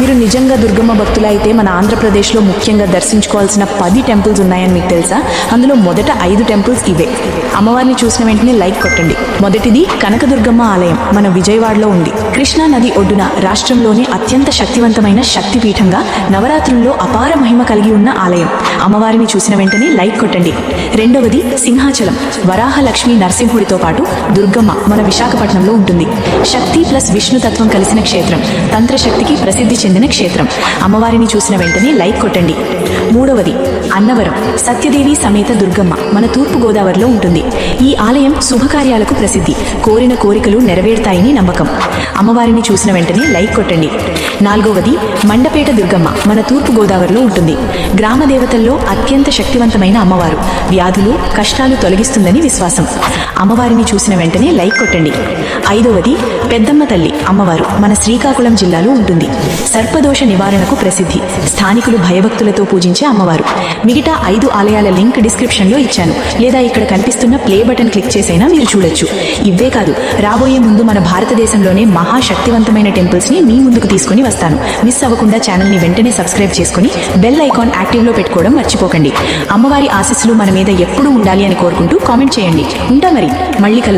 మీరు నిజంగా దుర్గమ్మ భక్తులు అయితే మన ఆంధ్రప్రదేశ్లో ముఖ్యంగా దర్శించుకోవాల్సిన పది టెంపుల్స్ ఉన్నాయని మీకు తెలుసా? అందులో మొదట ఐదు టెంపుల్స్ ఇవే. అమ్మవారిని చూసిన వెంటనే లైక్ కొట్టండి. మొదటిది కనకదుర్గమ్మ ఆలయం. మన విజయవాడలో ఉంది. కృష్ణా నది ఒడ్డున రాష్ట్రంలోనే అత్యంత శక్తివంతమైన శక్తిపీఠంగా నవరాత్రుల్లో అపార మహిమ కలిగి ఉన్న ఆలయం. అమ్మవారిని చూసిన వెంటనే లైక్ కొట్టండి. రెండవది సింహాచలం. వరాహలక్ష్మి నరసింహుడితో పాటు దుర్గమ్మ మన విశాఖపట్నంలో ఉంటుంది. శక్తి ప్లస్ విష్ణుతత్వం కలిసిన క్షేత్రం. తంత్రశక్తికి ప్రసిద్ధి చెందిన క్షేత్రం. అమ్మవారిని చూసిన వెంటనే లైక్ కొట్టండి. మూడవది అన్నవరం. సత్యదేవి సమేత దుర్గమ్మ మన తూర్పు గోదావరిలో ఉంటుంది. ఈ ఆలయం శుభకార్యాలకు ప్రసిద్ధి. కోరిన కోరికలు నెరవేరుతాయని నమ్మకం. అమ్మవారిని చూసిన వెంటనే లైక్ కొట్టండి. నాలుగవది మండపేట దుర్గమ్మ మన తూర్పు గోదావరిలో ఉంటుంది. గ్రామ దేవతల్లో అత్యంత శక్తివంతమైన అమ్మవారు. వ్యాధులు కష్టాలు తొలగిస్తుందని విశ్వాసం. అమ్మవారిని చూసిన వెంటనే లైక్ కొట్టండి. ఐదవది పెద్దమ్మ తల్లి అమ్మవారు మన శ్రీకాకుళం జిల్లాలో ఉంటుంది. సర్పదోష నివారణకు ప్రసిద్ధి. స్థానికులు భయభక్తులతో పూజించే అమ్మవారు. మిగతా ఐదు ఆలయాల లింక్ డిస్క్రిప్షన్లో ఇచ్చాను. లేదా ఇక్కడ కనిపిస్తున్న ప్లే బటన్ క్లిక్ చేసైనా మీరు చూడొచ్చు. ఇవే కాదు రాబోయే ముందు మన భారతదేశంలోనే మహాశక్తివంతమైన టెంపుల్స్ని మీ ముందుకు తీసుకుని వస్తాను. మిస్ అవ్వకుండా ఛానల్ని వెంటనే సబ్స్క్రైబ్ చేసుకుని బెల్ ఐకాన్ యాక్టివ్లో పెట్టుకోవడం మర్చిపోకండి. అమ్మవారి ఆశీస్సులు మన మీద ఎప్పుడూ ఉండాలి అని కోరుకుంటూ కామెంట్ చేయండి. ఉంటా మరి మళ్ళీ కలుద్దాం.